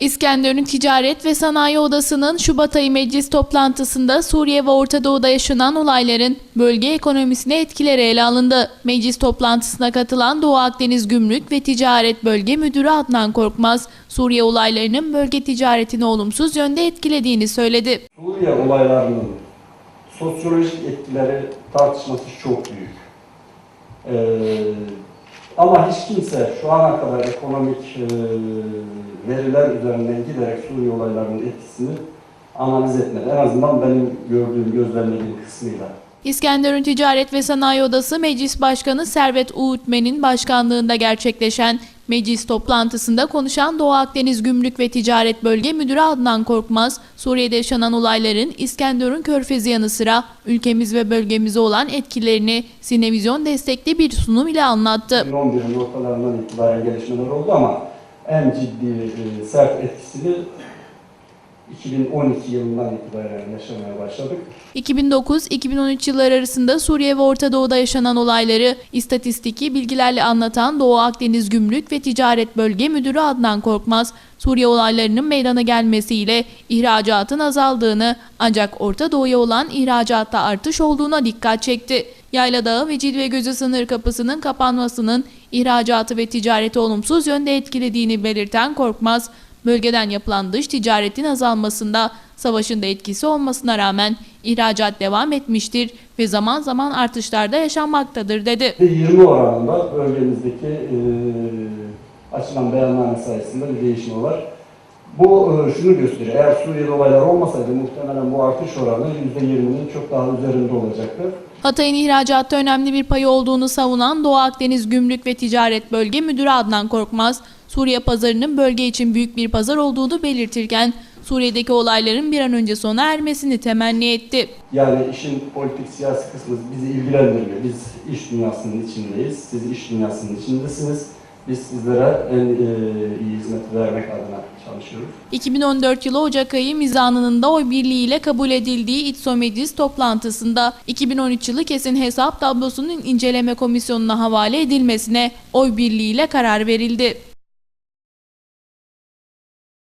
İskenderun Ticaret ve Sanayi Odası'nın Şubat ayı meclis toplantısında Suriye ve Orta Doğu'da yaşanan olayların bölge ekonomisine etkileri ele alındı. Meclis toplantısına katılan Doğu Akdeniz Gümrük ve Ticaret Bölge Müdürü Adnan Korkmaz, Suriye olaylarının bölge ticaretini olumsuz yönde etkilediğini söyledi. Suriye olaylarının sosyolojik etkileri tartışması çok büyük. Ee, ama hiç kimse şu ana kadar ekonomik e, veriler üzerinden giderek Suriye olaylarının etkisini analiz etmedi. En azından benim gördüğüm, gözlemlediğim kısmıyla. İskenderun Ticaret ve Sanayi Odası Meclis Başkanı Servet Uğutmen'in başkanlığında gerçekleşen meclis toplantısında konuşan Doğu Akdeniz Gümrük ve Ticaret Bölge Müdürü Adnan Korkmaz, Suriye'de yaşanan olayların İskenderun Körfezi yanı sıra ülkemiz ve bölgemize olan etkilerini Sinevizyon destekli bir sunum ile anlattı. 2011'in ortalarından itibaren gelişmeler oldu ama en ciddi e, sert etkisini 2012 yılından itibaren yaşamaya başladık. 2009-2013 yılları arasında Suriye ve Orta Doğu'da yaşanan olayları istatistiki bilgilerle anlatan Doğu Akdeniz Gümrük ve Ticaret Bölge Müdürü Adnan Korkmaz, Suriye olaylarının meydana gelmesiyle ihracatın azaldığını ancak Orta Doğu'ya olan ihracatta artış olduğuna dikkat çekti. Yayla Dağı ve Cilve Gözü sınır kapısının kapanmasının ihracatı ve ticareti olumsuz yönde etkilediğini belirten Korkmaz, bölgeden yapılan dış ticaretin azalmasında savaşın da etkisi olmasına rağmen ihracat devam etmiştir ve zaman zaman artışlarda yaşanmaktadır dedi. %20 oranında bölgemizdeki e, açılan beyanname sayısında bir değişme var. Bu e, şunu gösteriyor. Eğer Suriye'de olaylar olmasaydı muhtemelen bu artış oranı %20'nin çok daha üzerinde olacaktı. Hatay'ın ihracatta önemli bir payı olduğunu savunan Doğu Akdeniz Gümrük ve Ticaret Bölge Müdürü Adnan Korkmaz, Suriye pazarının bölge için büyük bir pazar olduğunu belirtirken Suriye'deki olayların bir an önce sona ermesini temenni etti. Yani işin politik siyasi kısmı bizi ilgilendirmiyor. Biz iş dünyasının içindeyiz. Siz iş dünyasının içindesiniz. Biz sizlere en e, iyi hizmeti vermek adına çalışıyoruz. 2014 yılı Ocak ayı mizanının da oy birliğiyle kabul edildiği İTSO Meclis toplantısında 2013 yılı kesin hesap tablosunun inceleme komisyonuna havale edilmesine oy birliğiyle karar verildi.